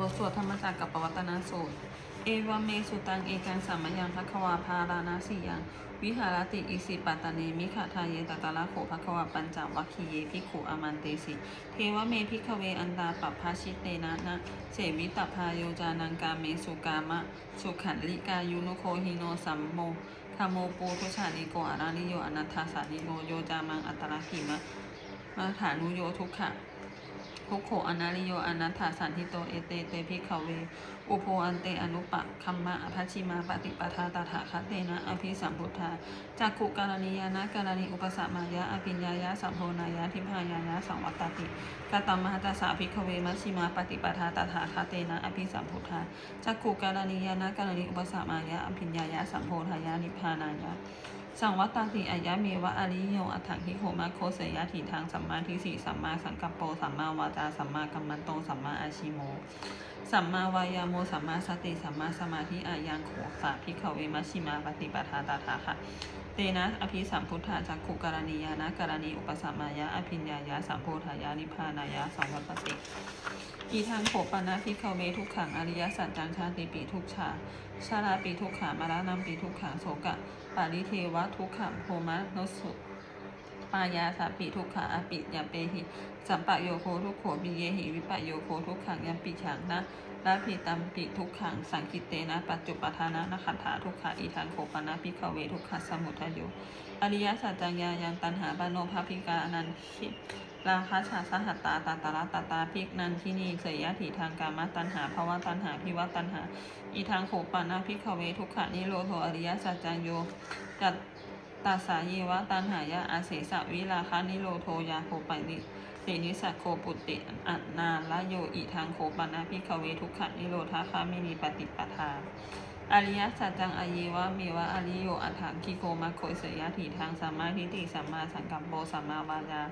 บทสวดธรรมจักรกับปวัตนสูตร เอวเมสุตังเอกังสามยังภควาพารานาสียัง วิหารติอิสิปัตตเนมิขะทาเยตตะละโขภควาปัญจวัคคีเยภิขุอามันเตสิ เทวเมพิกเวอันตาปัปภาชิเตนะนะเสวิตพาโยจานังกาเมสุกามะ สุขันลิกายุโนโคหิโนสัมโมธโมปูทุชานิโกอารานิโยอนัตถาสานิโกโยจามังอัตตระหิมะมาฐานุโยทุกขะ ทุกโขอนาริโยอนัตถาสันทิโตเอเตเตพิขเว อุโพอันเตอนุปะคัมมะอภัชชิมาปฏิปทาตถาคเตนะอภิสัมพุทธาจักขุการณียานะการณีอุปสมายะอภิญญายะสัมโพนายะทิพายายะสังวัตติกตมหตัสสะภิขเวมัชชิมาปฏิปทาตถาคเตนะอภิสัมพุทธาจักขุการณียานะการณีอุปสมายะอภิญญายะสัมโพธายะนิพพานายะ สังวัตตติอายะเมวะอริโยอัฏฐังคิโคมาโคเสยะถีทางสัมมาทิฏฐิสัมมาสังกัปโปสัมมาวาจาสัมมากัมมันโตสัมมาอาชิโม สัมมาวายาโมสัมมาสติสัมมาสมาธิอายังโขสาภิกขเวมัชิมาปฏิปทาตาถาค่ะเตนะอภิสัมพุทธาจักขุกรณียานะกรณีอุปสัมมายะอภิญญายะสัมโพธายานิพานายะสังวัตติอีทางโขปนาภิกขเวทุกขังอริยสัจจังชาติปีทุกชาชาลาปีทุกขามารานัมปีทุกขังโสกะ ปาริเทวะทุกขโพมะโนสุปายาสาปิทุกขาอปิยาเปหิสัมปะโยโคทุกโขปิเยหิวิปะโยโคทุกขังยัมปิฉังนะลาภิตัมปิทุกขังสังคิเตนะปัจจุปทานะนขัตถาทุกขาอีทางโขปนาภิขเวทุกขสมุทัยโยอริยสัจจังยายังตันหาปโนภาพิกาอนันทิ ราคาชาสหัตตาตาตาลตาตาภิกนันทินีเสยยะถีทางกามตันหาภาวะตันหาพิวะตันหา อีทางโขปานาภิกเวทุกขานิโรโทอริยสัจจังโยกัตตาสายวะตันหายะอาเสสะวิราคานิโรโทยาโคไปนิเตนิสัโคปุตติอัตนาละโยอีทางโคปานาพิขเวทุกขันิโรธาคามินีปฏิปทาอริยสัจจังอายวะเมวะอริโยอัฏฐานคิโกมาโคเสยะถีทางสัมมาทิฏฐิสัมมาสังกัปโปสัมมาวาจา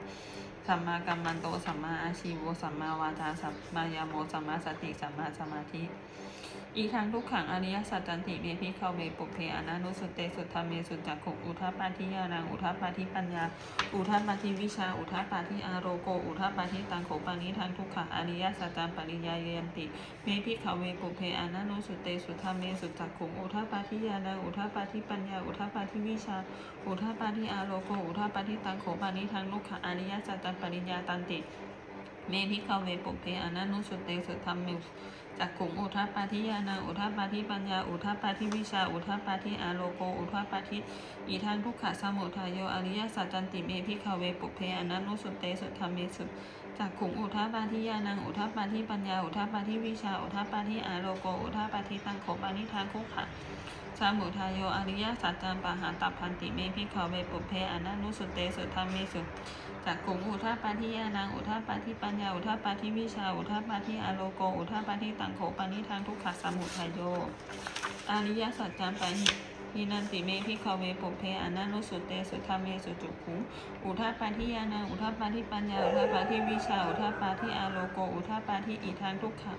สัมมากัมมันโต สัมมาอาชีโวสัมมาวาจา สัมมายาโมสัมมาสติ สัมมาสมาธิ อีทางทุกขังอริยสัจจันติเมพิเขาเวปุเพอนานุสุเตสุธรรมเมสุจักขุอุทาปาทิยานังอุทาปาทิปัญญา อุทาปาทิวิชา อุทาปาทิอารโก อุทาปาทิตังโขปานิทางทุกขังอริยสัจจันปริยาเยนติเมพิเขาเวปุเพอนานุสุเตสุธรรมเมสุจักขุอุทาปาทิยานังอุทาปาทิปัญญา อุทาปาทิวิชา อุทาปาทิอารโก อุทาปาทิตังโขปานิทางทุกขังอริยสัจจันปริยาตันติ เมพิเขาเวปุเพอนานุสุเตสุธรรมเม จักขุงอุทาปาทิยานังอุทาปาทิปัญญาอุทาปาทิวิชาอุทาปาทิอาโลโกอุทาปาทิอีทางทุกขะสมุทัยโยอริยสัจจันติเมพิขเวปุเพอนันนุสุเตสุธรรมเมสุจักขุงอุทาปาทิยานังอุทาปาทิปัญญาอุทาปาทิวิชาอุทาปาทิอาโลโกอุทาปาทิตังโขปานิทางทุกขะสมุทัยโยอริยสัจจันปะหาตัพพันติเมพิขเวปุเพอนันนุสุเตสุธรรมเมสุ จากกลุ่มอุทาปาทิยานังอุทาปาทิปัญญาอุทาปาทิวิชาอุทาปาทิอโลโกอุทาปาทิตังโขปานิทางทุกขสมุทัยโยอริยสัจจามปาหิหินันติเมพิขเวปุเพอนันนุสุเตสุธรรมเมสุจุขุอุทาปาทิยานังอุทาปาทิปัญญาอุทาปาทิวิชาอุทาปาทิอโลโกอุทาปาทิอีทางทุกขะ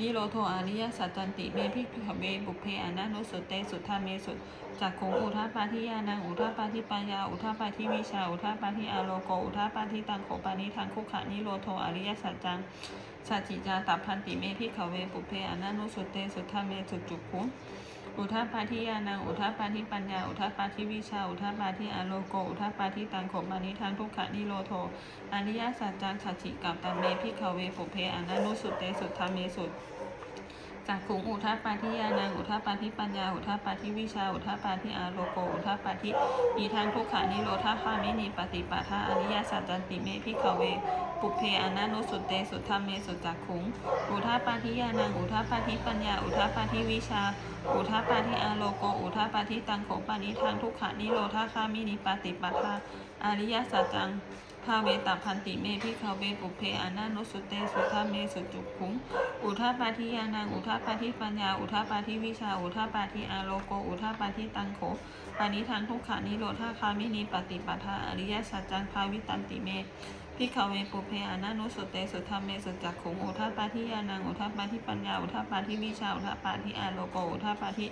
นิโรโทอริยสัจจันติเมพิขเวบุเพอนันนุสุเตสุธรรมเมสุจากคงอุทาปาทิยานังอุทาปาทิปัญญาอุทาปาทิวิชาอุทาปาทิอาโลโกอุทาปาทิตังโขปานิทางคุขะนิโรโทอริยสัจจังสัจจิจาตัพพันติเมพิขเวบุเพอนันนุสุเตสุธรรมเมสุจุขุ อุทาปาทิยานังอุทาปาทิปัญญา อุทาปาทิวิชา อุทาปาทิอาโลโก อุทาปาทิตังขปานิทางทุกขะนิโรโท อริยสัจจังสัจจิกับตันเมพิขเวปุเพอนันุสุเตสุธรรมเมสุจากขุงอุทาปาทิยานังอุทาปาทิปัญญา อุทาปาทิวิชา อุทาปาทิอาโลโก อุทาปาทิอีทางทุกขานิโรธาคามินีปฏิปทาอริยสัจจันติเมพิขเว ปุเพอนันนุสุเตสุธรรมเมสุจากขุง อุทาปาทิยานัง อุทาปาทิปัญญา อุทาปาทิวิชา อุทาปาทิอาโลโก อุทาปาทิตังโขปานิทางทุกขานิโรธาคามินีปฏิปทาอริยสัจจังภาเวตาพันติเมพิขเวปุเพอนันนุสุเตสุธรรมเมสุจุขุง อุทาปาทิยานัง อุทาปาทิปัญญา อุทาปาทิวิชา อุทาปาทิอาโลโก อุทาปาทิตังโขปานิทางทุกขานิโรธาคามินีปฏิปทาอริยสัจจังภาวิตันติเม พิขเวปุเพอนันนุสุเตสุธรรมเมสุจักขุงอุทาปาทิยานังอุทาปาทิปัญญาอุทาปาทิวิชาอุทาปาทิอาโลโกอุทาปาทิ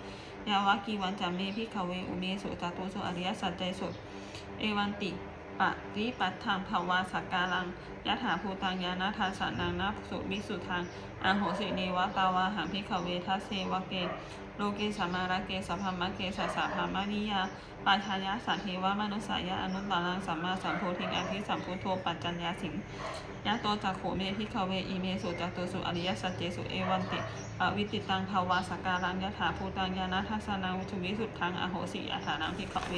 ยาวากีวันจามเมพิขเวอุเมสุจัตุสุอริยสัจใจสุเอวันติ ปะริปัตถังภาวาสักการังยะถาภูตังยานาทาสานังนาสุวิสุทางอาโหสิเนวะตาวาหังพิขเวทัสเสวะเกโลเกสมาระเกสัพพมะเกสัสสะพามานิยาปาชายะสัทเทวมนุสายะอนุตตรังสัมมาสัมโพธิงอภิสัมพุทโธปัจจัญญาสิงยะโตจักโขเมพิขเวอีเมสุจักโตสุอริยสัจเจสุเอวันติปวิติตังภาวาสการังยะถาภูตังยานาทัสนังวิชุวิสุทธังอโหสิอัฐานังพิขเว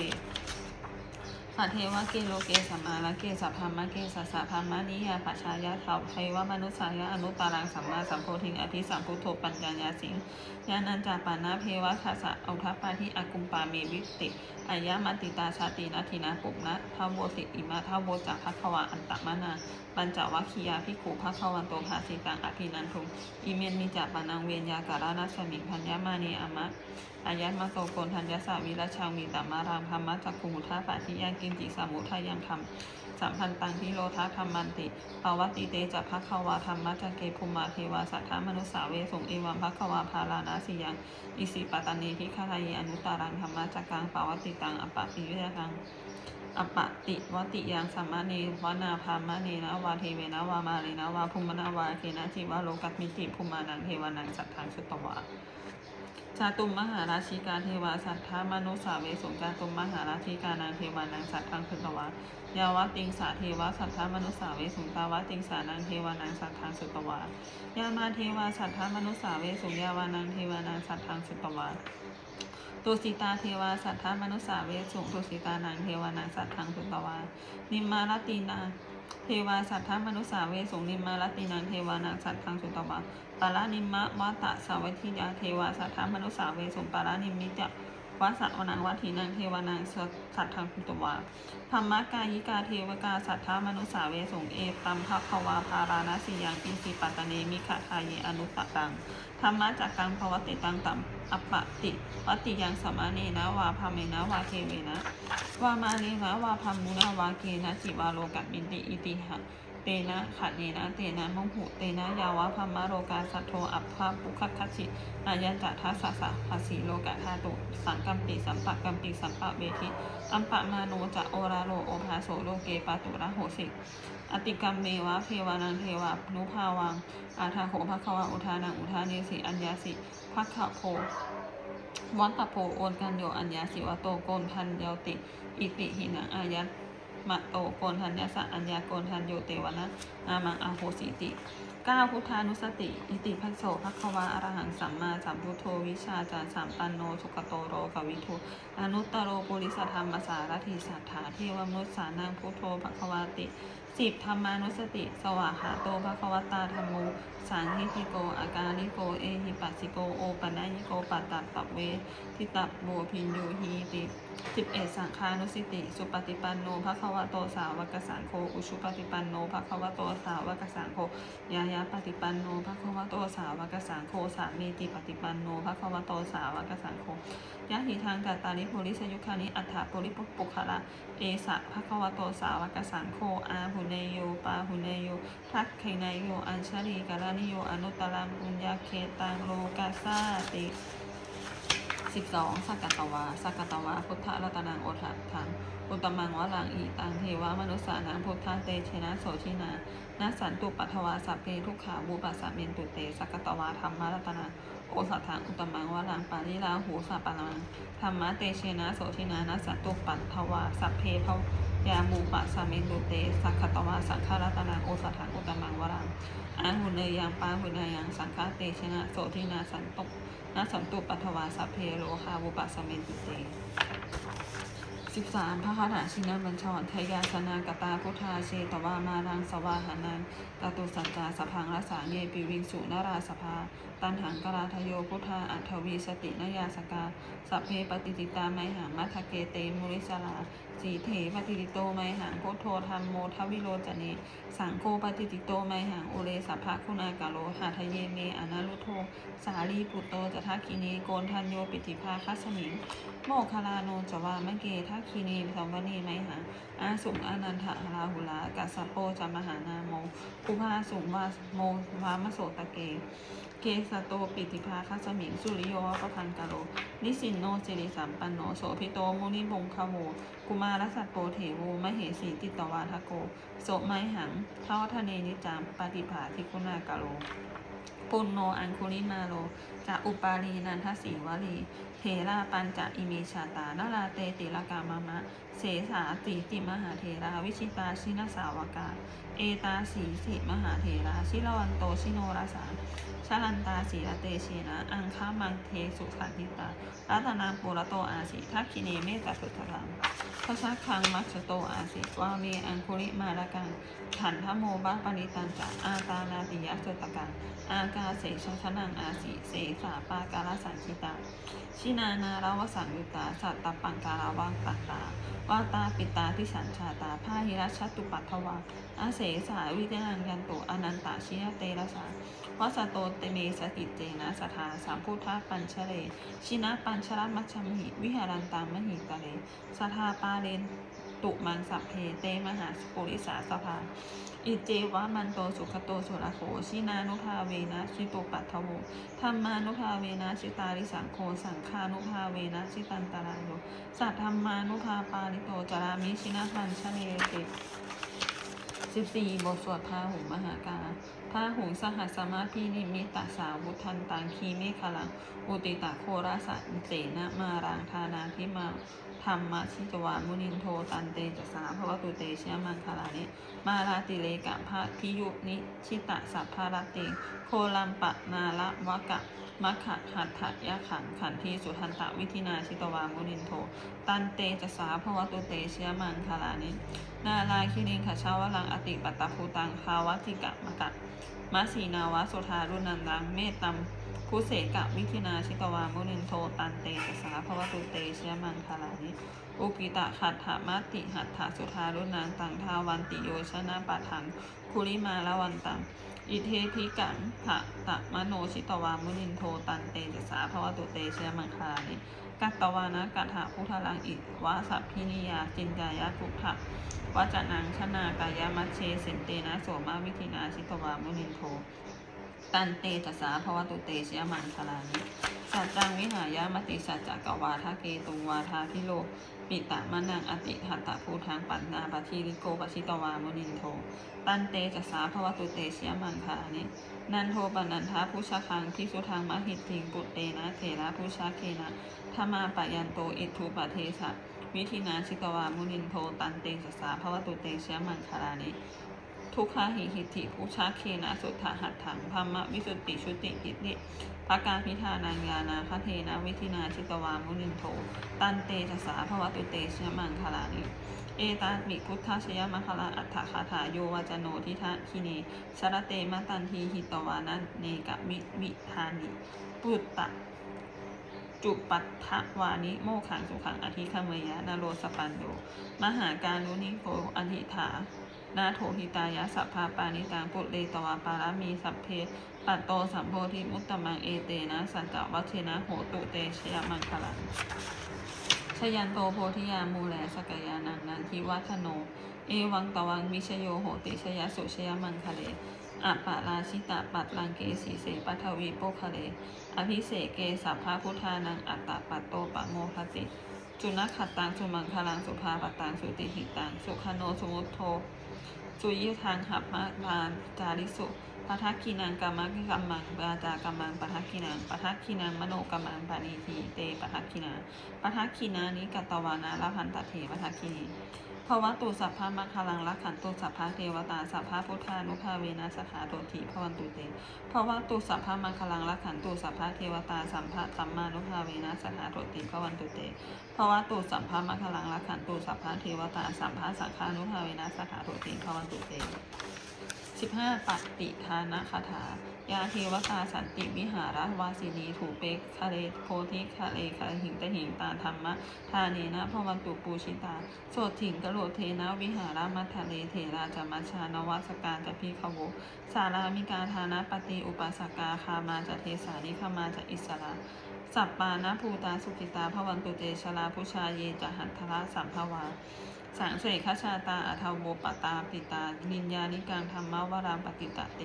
ปัเทวะเกโลเกสัมมาละเกสัพพามะเกสัสสะพามะนิยาปัชายะเถาไทวะมนุษยะอนุตตรังสัมมาสัมโพธิงอภิสัมพุทโธปัญญญาสิงญาณันจาปานาเพวะทัสะอุทัปปาทิอากุมปาเมวิติอายะมัติตาชาตินาทินาปุกนะทาวโวติอิมาทาวโวจักพัควาอันตมนา ปัญจวัคคียาภิกขุพัควันโตภาสิตังอภินันทุอิเมนมิจาปานังเวียนยาการานาสมิงพัญญามานีอามะอายัตมาโตโกนทัญญาสาวิรชามีตัมมารามธรรมะจักขุมุทาปะทิยังกินจิสามุทายังคำ สัมพันตังทิโลทาธรรมันติปาวติเตจัพักขวาธรรมะจักเกภุมาเทวาสัทธามนุสาเวสงเอวัมพักขวาภารานาสิยังอิสิปตานีทิคาทายอนุตารังธรรมะจักกังปาวติตังอปปิวิยตังอปปติวติยังสัมมาเนวนาพามะเนนะวาเทเวนะวามาเลนะวาภูมนาวาเคนะจิวะโลกัตมิติภูมานังเทวานังสัทธังสุตตวา จาตุมมหาราชิกาเทวาสัทธามนุสาเวสงจาตุมมหาราชิกานางเทวานังสัตทังพึตวายาวะติงสาเทวาสัทธามนุสาเวสงตาวะติงสานังเทวานังสัตทังสุตวายามาเทวาสัทธามนุสาเวสงยาวานังเทวานังสัตทังสุตวาตุสิตาเทวาสัทธามนุสาเวสุงตุสิตานังเทวานังสัตทังสุตวานิมมารตินา เทวาสัทธมนุษสาเวสุงนิมมารตินังเทวานังสัตทธังสุตบาปารานิมมะวัตตะสาวัทิยาเทวาสัทธมนุษสาเวสุปารานิมิจะ วัสสะวนังวัถีนังเทวานังสัทธังคุตวาธรรมกายิกาเทวกาสัทธามนุสาเวสงเอตัมภควาภาราณสียังปิสิปัตตเนมิขะทายเยอนุตตตังธรรมะจากกังภวติตังตัมอัปปติวัติยังสมาเนนะวาพาเมนะวาเทเวนะวามาเนนะวาพัมมุนะวาเกนะจิวาโลกัตมินติอิติหะ ตนะขัดเนนะเตนะมงหุเตนะยาวะพัมมะโรกาสัทโทอัปภาปุคคัจฉิอายัญจะทัสสะสะภาสีโลกะธาตุสังกัมปิสัมปะกัมปิสัมปะเวทิอัมปะมาโนจะโอราโลโอภาโสโลเกปาตุระโหสิอติกรรมเมวะเทวานังเทวะนุภาวัง อาทาโขภควาอุทานังอุทาเนสิอัญญาสิภัคขะโพวัตตะโพโอนกันโยอัญญาสิวะโตโกนพันเยาติ อิติหินังอายัต มะโตโกนทัญญาสะอัญญาโกนทันโยเตวนะอามังอาโหสิติก้าพุทธานุสติ อิติภัสโสภควาอรหังสัมมาสัมพุทโธวิชาจารสัมปันโนสุขโตโรกวิทูอนุตตโรปุริสธรรมสารถิสัทธาเทวมนุสสานังพุทโธภควาติสิบธรรมานุสติ สวาหาโตภควตาธรรมโมสังหิติโกอาการลิโก เอหิปัสสิโก โอปัญญิโกปัตตัปปะเวทิตับโบพินยูฮีติ สิบเอ็ดสังฆานุสิติ สุปฏิปันโนภควโตสาวกสังโฆอุชุปฏิปันโนภควโตสาวกสังโฆยายาปฏิปันโนภควโตสาวกสังโฆสามีติปฏิปันโนภควโตสาวกสังโฆยะหิทางกัตตานิโพลิสยุคานิอัฏฐาโพลิปุปุคะละเอสะภควโตสาวกสังโฆอาหุเนโยปาหุเนโยทักไขนโยอัญชลีกาลานิโยอนุตตรังปุญญาเคตังโลกาซาติ สิบสองสักกตวาสักกตวาพุทธรัตนังโอทัถังอุตมังวะลังอีตังเทวามนุสสานังพุทธเตเชนะโสชินานาสันตุปัทวาสัพเพทุกขาบูปัสสะเมนตุเตสักกตวาธรรมรัตนังโอสัทถังอุตมังวะลังปาริลาหูสัปปะลังธรรมะเตเชนะโสชินานาสันตุปัทวาสัพเพภ ยามูปัสสะเมนตุเตสักขตวาสังฆรัตนังโอสัทธังอุตมังวะลังอาหุเนยังปาหุเนยังสังฆาเตชนะโสทินาสันตุนาสันตุปัทวาสัพเพโลคาวุปัสสเมนตุเตสิบสามพระคาถาชินบัญชรทยาสนากตาพุทธาเชตวามารังสวาหานันตตุสัจจาสพังรสาเยปิวิงสุนาราสภา ตันหังกราทโยพุทธาอัทวีสตินยาสกาสัพเพปฏิติตาไมหังมัทเกเตมุริสลา สีเถปฏิติโตไมหังพุทโธธรรมโมทวิโรจเน สังโฆปฏิติโตไมหังโอเรสัพพะคุณากาโลหาทะเยเมอนาลุโท สาลีปุตโตจะทักคีเนโกนทันโยปิติภาคัสมิง โมคคลาโนจวามะเกทักคีเนสัมวนีไมหังอาสุงอนันทะลาหุลากัสสะโปจามหานาโมอุภาสุงวาโมวามโสตะเก สโตปิติภาคาสมิงสุริโยปะพันกาโล นิสินโนสิริสัมปันโนโสพิโตมุนิบงคโวกุมารสัตโปเถโวมเหสีติตวาทโก โสไมหังเท่าทะเนนิจามปฏิภาทิคุณากาโลปุณโนอังคุลิมาโล จะอุปาลีนันทสีวลี เทราปัญจะอิเมชาตานาราเตติลกามามะ เสสาติติมหาเทราวิชิตาชินสาวกา เอตาสีสิมหาเทราชิลวันโตชิโนราสาชลันตาสีระเตเชนะ อังคามังเทสุขันธิตารัตนาปุระโตอาสิทักคิเนเมตตาสุทธังพระชักคังมัชโตอาสิวาเมอังคุริมาลกังขันธโมบะปริตันจะอาตานาติยะสุตกังอากาเสชชนังอาสิเสสาปาการสังคิตา ชินานาราวสังยุตา สัตตปังการาวังตัตตาวาตาปิตาทิสัญชาตาพาหิรัชตุปัทวาอาเสสาวิเทนังยันโตอนันตาชิยเตระสาวัสโตเตเมสติเจนะสทาสามพุทธปัญชเล ชินะปัญชรมัชมหิวิหารันตามหิตะเลสทาปาเลนตุมังสัพเพเตมหาสปุริสาสภา อิเจวะมันโตสุขโตสุรโขชินานุภาเวนะชิโตปัตทโวธรรมานุภาเวนะชิตาริสังโฆสังฆานุภาเวนะชิตันตรายโยสัทธรรมานุภาปาลิโตจารามิชินะพันชเลติสิบสี่บทสวดพาหุมหาการ พาหุงสหัสมาพินิมิตตสาวุทันตังคีเมฆลังอุติตะโคราสะเสนะมารังทานาทิมาธรรมชิจวามุนินโทตันเตจสาภวตุเตชยมังคลานิมาราติเลกะพระพิยุนิชิตะสัพพารติโคลัมปะนาละวะกะมัคคะหัตถยะขังขันทีสุทันตะวิธินาชิตวามุนินโท ตันเตจสาภวตุเตชยมังคลานินาลาคิริงขชาวลังอติปัตตภูตังภาวติกะมะกะ มาสีนาวะโสธารุนันดังเมตตัมคุเสกะวิธินาชิตวามุนินโทตันเตจสาภวตุเตเชยมังคลานิอุกิตะขัตถามติหัตถสุธารุนังตังทาวันติโยชนะปะทังคุริมาละวันตังอิเทพิกังภะตะมโนชิตวามุนินโทตันเตจสาภวตุเตเชยมังคลานิ กัตตวานะกัถาพุทธลังอิวาสัพพินิยาจินจายาทุกขะวจนังชนากายมัชเชสินเตนะโสมาวิธินาชิตวามุนินโทตันเตจสาภวตุเตชยมังคลานิสัจจังวิหายามติสัจจกวาทะเกตุงวาทาพิโลปิตะมะนังอติหัตตะภูทางปันนาปทีริโกปชิตวามุนินโท ตันเตจัสาภวตุเตชยมังคลานินันโทปนันทาพุชคังทิสุทางมหิตทิงปุตเตนะเถระพุชาเคนะ ธรรมาปยันโตอิทุปะเทสะวิธินาชิตวามุนินโทตันเตจสาภวตุเตชยมังคลานิทุกขาหิหิติภูชาเคนะสุทธหัตถังธรรมวิสุติชุติกิติปากาพิธานังยานาคเทนะวิธินาชิตวามุนินโทตันเตจสาภวตุเตชยมังคลานิเอตามิพุทธชยมังคลาอัฏฐคาถาโยวาจโนทิทะคิเนสรเตมตันทีหิตวานันเนกะมิวิธานิปุตตะ จุปัฏฐวานิโมขังสุขังอธิคเมยะนาโรสปันโดมหาการุนิโกอธิฐานาโถหิตายะสัพพาปานิตังปุเรตวาปารามีสัพเพปัตโตสัมโพธิมุตตมังเอเตนะสัจจวัชเชนะโหตุเตชยมังคลังชยันโตโพธิยามูแลสกยานังนันทิวัฒโน เอวังตวังมิชโยโหติชยสุชยมังคะเล อะปปะราชิตะปัตลังเกสีเสปัทวีโปคะเล อภิเสกเกสัพพะพุทธานังอัตตะปัตโตปะโมคติ จุนขัตตังสุมังคลังสุภาปตังสุติหิตัง สุขโนสมุทโทสุยทางหับมาบานจาริสุปทักขีนังกรรมะกัมมังปาจากรรมังปทักขีนังปทักขีนังมโนกรรมังปานีทีเตปทักขีนาปทักขีนานิกัตตวานาลพันตเถปทักขีนี ภวตุสัพพะมัคคลังรักขันตุสัพพะเทวตาสัพพะพุทธานุภาเวนัสขาโตถีพวันตุเตภวตุสัพพะมัคคลังรักขันตุสัพพะเทวตาสัมภะสัมมานุภาเวนัสขาโตถีพวันตุเตภวตุสัพพะมัคคลังรักขันตุสัพพะเทวตาสัมภะสังฆานุภาเวนัสขาโตถีพวันตุเตสิบห้าปฏิทานะคาถา ยาเทวตาสันติวิหารวาสินีถูเปกคาเลโพธิคาเลคาหิงตะหิงตาธรรมะทาเนนะพวันตุปูชิตาโสถิงกะโลเทนะวิหารามัทะเลเถราจามัชชานวัสการจะพีขโวสารามิกาทานะปฏิอุปสกาคามาจะเทสานิคามาจะอิสระสัปปานะภูตาสุขิตาพวันตุเตชลาพุชาเยจะหัตถระสัมภวา สังเสกขชาตาอัทาวโบปตาปิตานินญานิกังธรรมวรามปฏิตะเต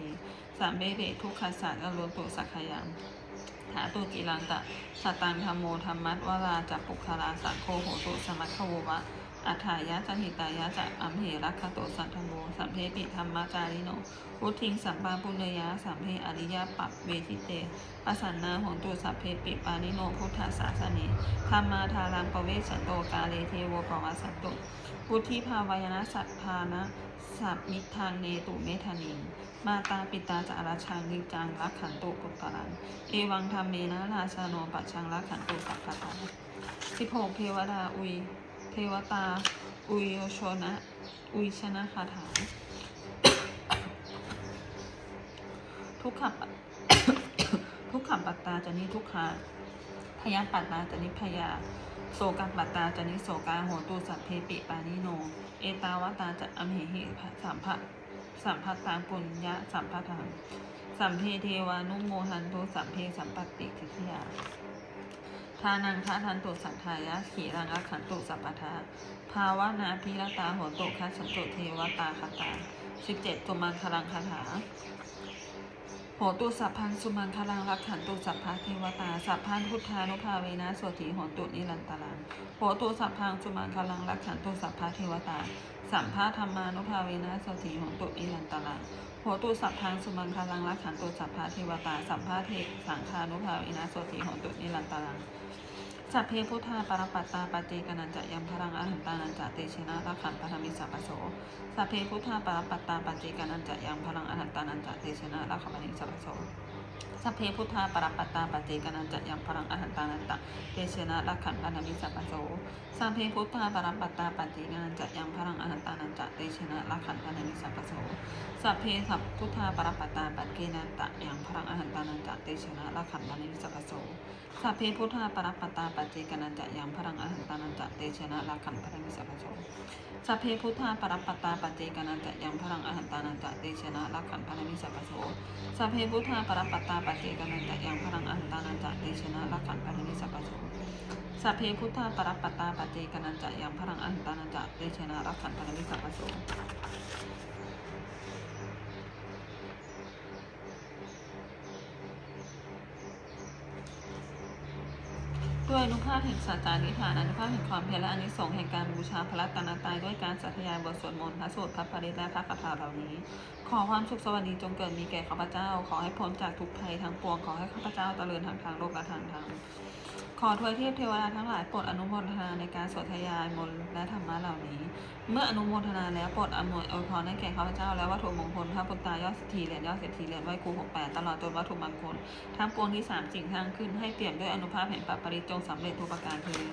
สามเบเบทุกขสัตอโลตุสักขยังถาตุกิลังตะสตังธรรมโมธรรมัตวราจักปุคลาสังโฆโหตุสมัคโววะ อัฏฐายะสหิตายะจะอัมเหรักขโตสัทธโมสัมเพปิธรรมจาริโนพุทิงสัมปาปุเนยะสัมเพอริยปัปเวทิเตปสันนาโหนตุสัพเพปิปานิโนพุทธศาสเนธรรมาทารังปเวชสันโตกาเลเทโวปวัสสันตุพุทธิภาวยนะสัทธานะสัพมิทางเนตุเมธานิงมาตาปิตาจาราชังนิจังรักขันตุปุตตรังเอวังธรรมเมนะราชาโนปัจชังรักขันตุสัพพทาสิบหกเทวดาอุย เทวตา อุยโยชนะ อุยชนะคาถา ทุกขปทุกขับปัตตาจนิทุกขาพยาปัตตาจนิพยา โสกัปัตตาจนิโสกาโหตุสัพเพปิปานิโน เอตาวตาจะอมเหหิสัมภะสัมภัตตาปุญญะสัมภะทังสัมเพเทวานุโมหันตุสัมเพสัมปติทิทยา ทานังทาทันตุสัทธายะขีรังรักขันตุสัพพทาภาวะนาพิรตาโหตุคัสสันตุเทวตาคตาสิบเจ็ดตุมังคลังคาถาโหตุสัพพังสุมังคลังรักขันตุสัพพะเทวตาสัพพันพุทธานุภาเวนะโสถีโหตุนิรันตรังโหตุสัพพังสุมังคลังรักขันตุสัพพะเทวตาสัมภาธรรมานุภาเวนะโสถีโหตุนิรันตรัง โหตุสัพพังสุมังคลังรักขันตุสัพพาเทวตาสัพพาเทสังคานุภาอินาโสตีโหตุนิรันตารังสัพเพพุทธาปรปัตตาปฏิกนันจะยัมพลังอรหันตานันจะเตชนะรักขันปรมิสัพโสสัพเพพุทธาปรปัตตาปฏิกนันจะยังพลังอรหันตานันจะเตชนะรักขปนิสัพพโส สัพเพพุทธาปรปัตตาปฏิกนันจะยังพลังอหันตานันจะเตชนะรักขันปรมิสัพพโสสัพเพพุทธาปรปัตตาปฏิกนันจะยังพลังอหันตานันจะเตชนะรักขันปรมิสัพพโสสัพเพสัพพุทธาปรปัตตาปฏิกนันจะยังพลังอหันตานันจะเตชนะรักขันปรมิสัพพโสสัพเพพุทธาปรปัตตาปัจเจกนันจะยังพลังอหันตานันจะเตชนะราคันพระมิสัพพโสสัพเพพุทธาปรปัตตาปัจเจกนันจะยังพลังอหันตานันจะเตชนะราคันพระมิสัพพโสสัพเพพุทธาปรปัตตาปัจเจกนันตะยังพลังอันตานันจะเตชนะละขันพระมิสัพพโสสัพเพพุทธาปรปัตตาปัจเจกนันจะยังพลังอันตานันจะเตชนะละขันพระมิสัพพโส ด้วยอนุภาพแห่งสัจจานิฐานอนุภาพแห่งความเพียรและอานิสงส์แห่งการบูชาพระรัตนตรัยด้วยการสัตยายบทสวดมนต์พระสวดพระปริตและพระคาถาเหล่านี้ ขอความสุขสวัสดีจงเกิดมีแก่ข้าพเจ้า ขอให้พ้นจากทุกภัยทั้งปวงขอให้ข้าพเจ้าเจริญทางทางโลกและทางธรรม อทวยเทพเทวดาทั้งหลายโปรดอนุโมทนาในการสวดทยายมนต์และธรรมะเหล่านี้ เมื่ออนุโมทนาแล้วโปรดอำนวยอวยพรให้แก่ข้าพเจ้าและวัตถุมงคลพระพุทธายอดสิทธิเหรียญยอดเศรษฐีเหรียญไหวครูหกแปดตลอดจนวัตถุมงคลทั้งปวงที่สามสิ่งทั้งขึ้นให้เปี่ยมด้วยอนุภาพแห่งปัปปริจงสำเร็จทุกประการเทอ